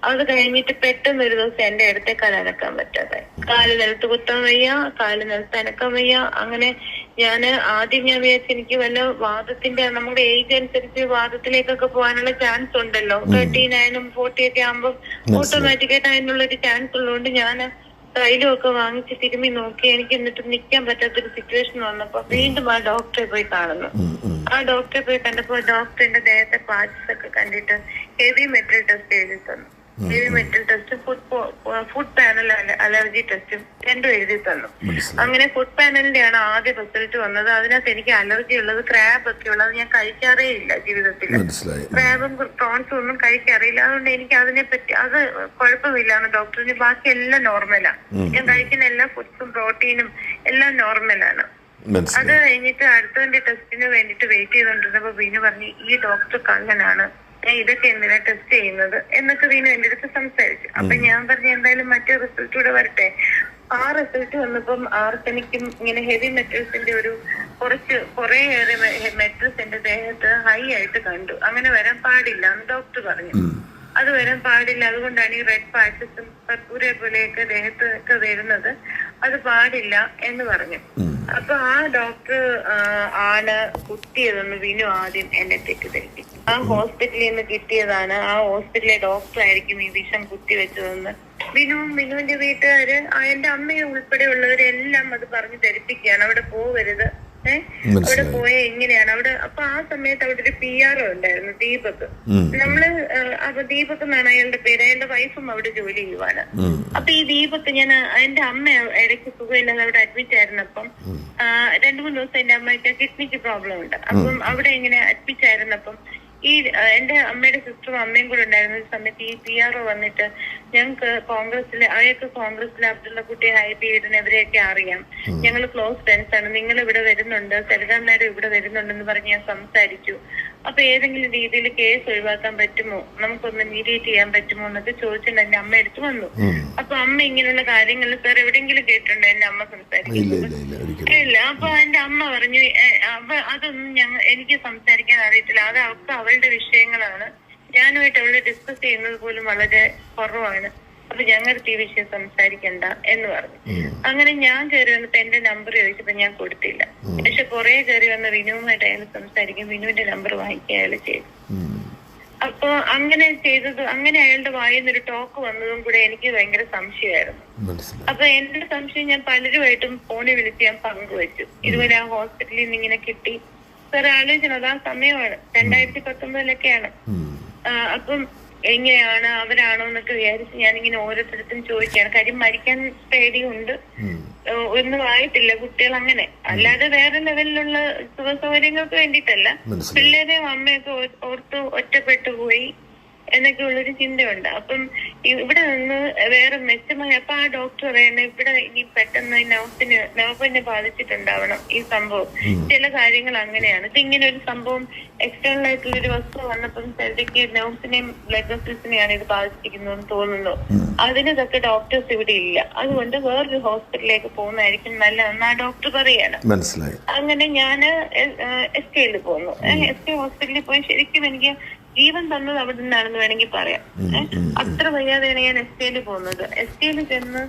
അത് കഴിഞ്ഞിട്ട് പെട്ടെന്ന് ഒരു ദിവസം എന്റെ ഇടത്തേക്കാൽ അനക്കാൻ പറ്റാതെ കാൽ നിലത്ത് കുത്താൻ വയ്യ കാൽ നിലത്ത് അനക്കാൻ വയ്യ. അങ്ങനെ ഞാൻ ആദ്യം ഞാൻ വിചാരിച്ചു എനിക്ക് വല്ല വാദത്തിന്റെ നമ്മുടെ ഏജ് അനുസരിച്ച് വാദത്തിലേക്കൊക്കെ പോകാനുള്ള ചാൻസ് ഉണ്ടല്ലോ തേർട്ടി നയനും ഫോർട്ടി ഒക്കെ ആകുമ്പോൾ ഓട്ടോമാറ്റിക്കായിട്ട് അതിനുള്ള ഒരു ചാൻസ് ഉള്ളതുകൊണ്ട് ഞാൻ തൈലം ഒക്കെ വാങ്ങിച്ച് തിരുമ്മി നോക്കി എനിക്ക് എന്നിട്ട് നിൽക്കാൻ പറ്റാത്തൊരു സിറ്റുവേഷൻ വന്നപ്പോ വീണ്ടും ആ ഡോക്ടറെ പോയി കാണുന്നു. ആ ഡോക്ടറെ പോയി കണ്ടപ്പോ ഡോക്ടറിന്റെ ദേഹത്തെ പാർട്സ് ഒക്കെ കണ്ടിട്ട് ഹെവി മെറ്റൽ ടെസ്റ്റ് എഴുതി തന്നു. Metal test food food panel allergy ടെസ്റ്റും രണ്ടും എഴുതി തന്നു അങ്ങനെ ഫുഡ് പാനലിന്റെ ആണ് ആദ്യ റിസൾട്ട് വന്നത്. അതിനകത്ത് എനിക്ക് അലർജി ഉള്ളത് ക്രാബ് ഒക്കെ ഉള്ളത് ഞാൻ കഴിക്കാറേ ഇല്ല ജീവിതത്തിൽ. ക്രാബും പ്രോൺസും ഒന്നും കഴിക്കാറില്ല. അതുകൊണ്ട് എനിക്ക് അതിനെ പറ്റി അത് കുഴപ്പമില്ല എന്ന് ഡോക്ടറിന് ബാക്കി എല്ലാം നോർമലാണ് ഞാൻ കഴിക്കുന്ന എല്ലാ ഫുഡ്സും പ്രോട്ടീനും എല്ലാം നോർമലാണ്. അത് കഴിഞ്ഞിട്ട് അടുത്തതിന്റെ ടെസ്റ്റിന് വേണ്ടിട്ട് വെയിറ്റ് ചെയ്തോണ്ടിരുന്നപ്പോ വീണു പറഞ്ഞു ഈ ഡോക്ടർ കള്ളനാണ് ഇതൊക്കെ എന്തിനാ ടെസ്റ്റ് ചെയ്യുന്നത് എന്നൊക്കെ വീണു എന്റെ അടുത്ത് സംസാരിച്ചു. അപ്പൊ ഞാൻ പറഞ്ഞു എന്തായാലും മറ്റേ റിസൾട്ട് കൂടെ വരട്ടെ. ആ റിസൾട്ട് വന്നപ്പം ആർസനിക്കും ഇങ്ങനെ ഹെവി മെറ്റൽസിന്റെ ഒരു കുറച്ച് കുറെ ഏറെ മെറ്റൽസ് എന്റെ ദേഹത്ത് ഹൈ ആയിട്ട് കണ്ടു. അങ്ങനെ വരാൻ പാടില്ല എന്ന് ഡോക്ടർ പറഞ്ഞു. അത് വരാൻ പാടില്ല. അതുകൊണ്ടാണ് ഈ റെഡ് പാച്ചസും കർപ്പൂരെ പോലെയൊക്കെ ദേഹത്ത് ഒക്കെ വരുന്നത്. അത് പാടില്ല എന്ന് പറഞ്ഞു. അപ്പൊ ആ ഡോക്ടർ ആണ് കുത്തിയതെന്ന് വിനു ആദ്യം എന്നെ തെറ്റിദ്ധരിപ്പിച്ചു. ആ ഹോസ്പിറ്റലിൽ നിന്ന് കിട്ടിയതാണ്. ആ ഹോസ്പിറ്റലിലെ ഡോക്ടർ ആയിരിക്കും ഈ വിഷം കുത്തിവെച്ചതെന്ന്. വിനുവും വിനുവിന്റെ വീട്ടുകാര് എന്റെ അമ്മയും ഉൾപ്പെടെയുള്ളവരെല്ലാം അത് പറഞ്ഞു ധരിപ്പിക്കുകയാണ്. അവിടെ പോവരുത്. അവിടെ പോയ എങ്ങനെയാണ് അവിടെ അപ്പൊ ആ സമയത്ത് അവിടെ ഒരു പി ആർ ഉണ്ടായിരുന്നു ദീപക്. നമ്മൾ അപ്പൊ ദീപക് എന്നാണ് അയാളുടെ പേര്. അയാളുടെ വൈഫും അവിടെ ജോലി ചെയ്യുവാണ്. അപ്പൊ ഈ ദീപക് ഞാൻ എന്റെ അമ്മ ഇടയ്ക്ക് സുഖമില്ലാതെ അവിടെ അഡ്മിറ്റ് ആയിരുന്നപ്പം രണ്ടു മൂന്ന് ദിവസം എന്റെ അമ്മയ്ക്ക് കിഡ്നിക്ക് പ്രോബ്ലം ഉണ്ട്. അപ്പം അവിടെ ഇങ്ങനെ അഡ്മിറ്റ് ആയിരുന്നപ്പം ഈ എന്റെ അമ്മയുടെ സിസ്റ്ററും അമ്മയും കൂടെ ഉണ്ടായിരുന്ന ഒരു സമയത്ത് ഈ പി ആർ വന്നിട്ട് ഞങ്ങൾക്ക് കോൺഗ്രസിലെ അവയൊക്കെ കോൺഗ്രസിലെ അബ്ദുള്ള കുട്ടി ഹൈബീഡിനെതിരെയൊക്കെ അറിയാം. ഞങ്ങൾ ക്ലോസ് ഫ്രണ്ട്സ് ആണ്. നിങ്ങൾ ഇവിടെ വരുന്നുണ്ട്. സരിതാ മാഡം ഇവിടെ വരുന്നുണ്ടെന്ന് പറഞ്ഞ് ഞാൻ സംസാരിച്ചു. അപ്പൊ ഏതെങ്കിലും രീതിയിൽ കേസ് ഒഴിവാക്കാൻ പറ്റുമോ? നമുക്കൊന്ന് മീഡിയേറ്റ് ചെയ്യാൻ പറ്റുമോ എന്നൊക്കെ ചോദിച്ചിട്ട് എന്റെ അമ്മ എടുത്തു വന്നു. അപ്പൊ അമ്മ ഇങ്ങനെയുള്ള കാര്യങ്ങൾ സാർ എവിടെയെങ്കിലും കേട്ടിട്ടുണ്ടോ? എന്റെ അമ്മ ഇല്ല സംസാരിക്കുന്നത് ഇല്ല അപ്പൊ എന്റെ അമ്മ പറഞ്ഞു അവ അതൊന്നും ഞങ്ങൾ എനിക്ക് സംസാരിക്കാൻ അറിയത്തില്ല. അത് അവർക്ക് അവളുടെ വിഷയങ്ങളാണ്. ഞാനുമായിട്ട് അവൾ ഡിസ്കസ് ചെയ്യുന്നത് പോലും വളരെ കുറവാണ്. അപ്പൊ ഞങ്ങൾ ഈ വിഷയം സംസാരിക്കണ്ട എന്ന് പറഞ്ഞു. അങ്ങനെ ഞാൻ കയറി വന്നപ്പോ എന്റെ നമ്പർ ചോദിച്ചപ്പോ ഞാൻ കൊടുത്തില്ല. പക്ഷെ കുറെ കയറി വന്ന വിനുവുമായിട്ട് അയാൾ സംസാരിക്കും വിനുവിന്റെ നമ്പർ വാങ്ങിക്കുക അയാൾ ചെയ്തു. അപ്പൊ അങ്ങനെ ചെയ്തത് അങ്ങനെ അയാളുടെ വായിൽ നിന്നൊരു ടോക്ക് വന്നതും കൂടെ എനിക്ക് ഭയങ്കര സംശയമായിരുന്നു. അപ്പൊ എന്റെ സംശയം ഞാൻ പലരുമായിട്ടും ഫോണിൽ വിളിച്ച് ഞാൻ പങ്കുവച്ചു. ഇതുപോലെ ആ ഹോസ്പിറ്റലിൽ നിന്ന് ഇങ്ങനെ കിട്ടി. സാർ ആലോചിക്കണം ആ സമയമാണ്. രണ്ടായിരത്തി പത്തൊമ്പതിലൊക്കെയാണ്. അപ്പം എങ്ങനെയാണ് അവരാണോ എന്നൊക്കെ വിചാരിച്ച് ഞാനിങ്ങനെ ഓരോരുത്തരത്തും ചോദിക്കുകയാണ്. കാര്യം മരിക്കാൻ പേടിയുണ്ട്. ഒന്നും ആയിട്ടില്ല കുട്ടികൾ അങ്ങനെ അല്ലാതെ വേറെ ലെവലിലുള്ള സുഖ സൗകര്യങ്ങൾക്ക് വേണ്ടിയിട്ടല്ല പിള്ളേരെയും അമ്മയൊക്കെ ഓർത്ത് ഒറ്റപ്പെട്ടു പോയി. എന്നൊക്കെ ഉള്ളൊരു ചിന്തയുണ്ട്. അപ്പം ഇവിടെ നിന്ന് വേറെ മെച്ചമായ അപ്പൊ ആ ഡോക്ടർ പറയുന്നത് ഇവിടെ ഇനി പെട്ടെന്ന് നവപ്പിന് നവപ്പിനെ ബാധിച്ചിട്ടുണ്ടാവണം ഈ സംഭവം. ചില കാര്യങ്ങൾ അങ്ങനെയാണ്. ഇത് ഇങ്ങനെ ഒരു സംഭവം എക്സ്റ്റേണൽ ആയിട്ടുള്ള ഒരു വസ്തു വന്നപ്പം ശരിക്ക് നവസിനെയും ബ്ലഡ് വെസൽസിനെയാണ് ഇത് ബാധിച്ചിരിക്കുന്നതെന്ന് തോന്നുന്നു. അതിനൊക്കെ ഡോക്ടേഴ്സ് ഇവിടെ ഇല്ല. അതുകൊണ്ട് വേറൊരു ഹോസ്പിറ്റലിലേക്ക് പോകുന്നതായിരിക്കും നല്ലതെന്ന് ആ ഡോക്ടർ പറയാണ്. മനസ്സിലായി. അങ്ങനെ ഞാൻ എസ് കെയിൽ പോന്നു. എസ് കെ ഹോസ്പിറ്റലിൽ പോയി ശരിക്കും എനിക്ക് ജീവൻ തന്നത് അവിടെ നിന്നാണെന്ന് വേണമെങ്കിൽ പറയാം. അത്ര വയ്യാതെയാണ് ഞാൻ എസ് ടിയിൽ പോകുന്നത്. എസ് ടിയിൽ ചെന്ന്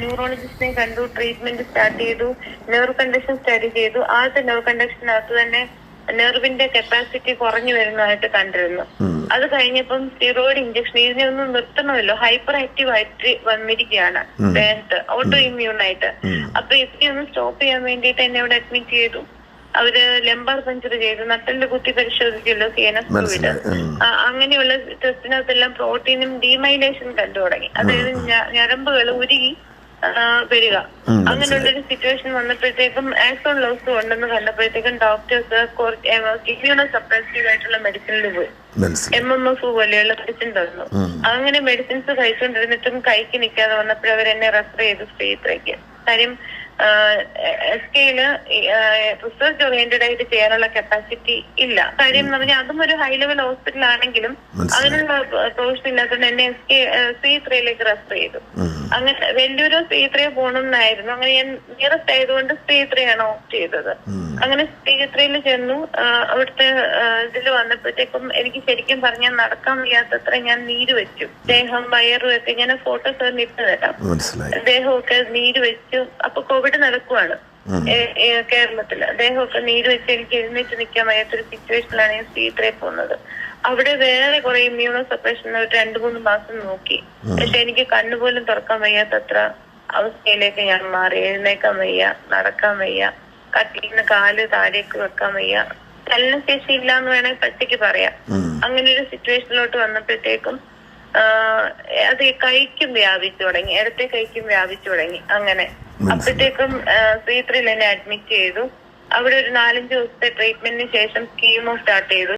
ന്യൂറോളജിസ്റ്റിനെ കണ്ടു ട്രീറ്റ്മെന്റ് സ്റ്റാർട്ട് ചെയ്തു നെർവ് കണ്ടീഷൻ സ്റ്റഡി ചെയ്തു. ആദ്യത്തെ നെർവ് കണ്ടീഷനകത്ത് തന്നെ നെർവിന്റെ കപ്പാസിറ്റി കുറഞ്ഞു വരുന്നതായിട്ട് കണ്ടിരുന്നു. അത് കഴിഞ്ഞപ്പം സ്റ്റിറോയിഡ് ഇഞ്ചക്ഷൻ ഇതിനെ ഒന്നും നിർത്തണമല്ലോ. ഹൈപ്പർ ആക്റ്റീവ് ആയിട്ട് വന്നിരിക്കുകയാണ് ദേഹത്ത് ഓട്ടോ ഇമ്മ്യൂൺ ആയിട്ട്. അപ്പൊ ഇതിനെ ഒന്ന് സ്റ്റോപ്പ് ചെയ്യാൻ വേണ്ടിയിട്ട് എന്നെ അവിടെ അഡ്മിറ്റ് ചെയ്തു. അവർ ലെമ്പർ സെഞ്ചറി ചെയ്ത് നട്ടൽ കുത്തി പരിശോധിച്ചല്ലോ സി എൻ എസ് കോവിഡ് അങ്ങനെയുള്ള ടെസ്റ്റിനകത്തെല്ലാം പ്രോട്ടീനും ഡീമൈലേഷൻ കണ്ടു തുടങ്ങി അതായത് ഞരമ്പുകൾ ഉരുകി വരിക. വരിക അങ്ങനെയുള്ളൊരു സിറ്റുവേഷൻ വന്നപ്പോഴത്തേക്കും ആക്സോൺ ലോസ് ഉണ്ടെന്ന് കണ്ടപ്പോഴത്തേക്കും ഡോക്ടേഴ്സ് ഇമ്മ്യൂണോ സപ്രസീവ് ആയിട്ടുള്ള മെഡിസിനിൽ പോയി. എം എം എഫ് പോലെയുള്ള മെഡിസിൻ തന്നു. അങ്ങനെ മെഡിസിൻസ് കഴിച്ചുകൊണ്ടിരുന്നിട്ടും കൈക്ക് നിൽക്കാതെ വന്നപ്പോഴവരെന്നെ റെഫർ ചെയ്ത് സ്പേത്രയ്ക്ക് കാര്യം എസ് കെയിൽ റിസർച്ച് ഓറിയന്റഡ് ആയിട്ട് ചെയ്യാനുള്ള കപ്പാസിറ്റി ഇല്ല. കാര്യം എന്ന് പറഞ്ഞാൽ അതും ഒരു ഹൈ ലെവൽ ഹോസ്പിറ്റൽ ആണെങ്കിലും അതിനുള്ള പ്രൊവിഷൻ ഇല്ലാത്തതുകൊണ്ട് എന്നെ എസ് കെ സി ത്രീയിലേക്ക് റെഫർ ചെയ്തു. അങ്ങനെ വെല്ലൂരോ സി ത്രീ പോകണമെന്നായിരുന്നു അങ്ങനെ ഞാൻ നിയറസ്റ്റ് ആയതുകൊണ്ട് സി ത്രീ ആണ് ഓപ്റ്റ് ചെയ്തത് അങ്ങനെ സി ത്രീയിൽ ചെന്നു. അവിടുത്തെ ഇതിൽ വന്നപ്പോഴത്തേക്കും എനിക്ക് ശരിക്കും പറഞ്ഞാൽ നടക്കാൻ വയ്യാത്തത്ര ഞാൻ നീര് വെച്ചു. ദേഹം വയറും ഒക്കെ ഞാൻ ഫോട്ടോസ് ഇട്ട് തരാം. ദേഹമൊക്കെ നീര് വെച്ചു. അപ്പൊ കോവിഡ് നടക്കുവാണ്. കേരളത്തിൽ അദ്ദേഹമൊക്കെ നീര് വെച്ച് എനിക്ക് എഴുന്നേറ്റ് നിൽക്കാൻ വയ്യാത്തൊരു സിറ്റുവേഷനിലാണ് ഞാൻ സീത്രേ പോകുന്നത്. അവിടെ വേറെ കുറെ ഇമ്മ്യൂണോ സപ്രഷൻ ഒരു രണ്ടു മൂന്ന് മാസം നോക്കി. പക്ഷെ എനിക്ക് കണ്ണുപോലും തുറക്കാൻ വയ്യാത്തത്ര അവസ്ഥയിലേക്ക് ഞാൻ മാറി. എഴുന്നേക്കാൻ വയ്യ നടക്കാൻ വയ്യ കട്ടിന്ന് കാൽ താഴേക്ക് വെക്കാൻ വയ്യ. ചലനശേഷി ഇല്ലാന്ന് വേണമെങ്കിൽ പച്ചയ്ക്ക് പറയാം. അങ്ങനെ ഒരു സിറ്റുവേഷനിലോട്ട് വന്നപ്പോഴത്തേക്കും അത് കൈക്കും വ്യാപിച്ചു തുടങ്ങി. ഇടത്തെ കൈക്കും വ്യാപിച്ചു തുടങ്ങി. അങ്ങനെ. അപ്പോഴത്തേക്കും ശ്രീത്രിയിൽ എന്നെ അഡ്മിറ്റ് ചെയ്തു. അവിടെ ഒരു നാലഞ്ച് ദിവസത്തെ ട്രീറ്റ്മെന്റിന് ശേഷം സ്കീമോ സ്റ്റാർട്ട് ചെയ്തു.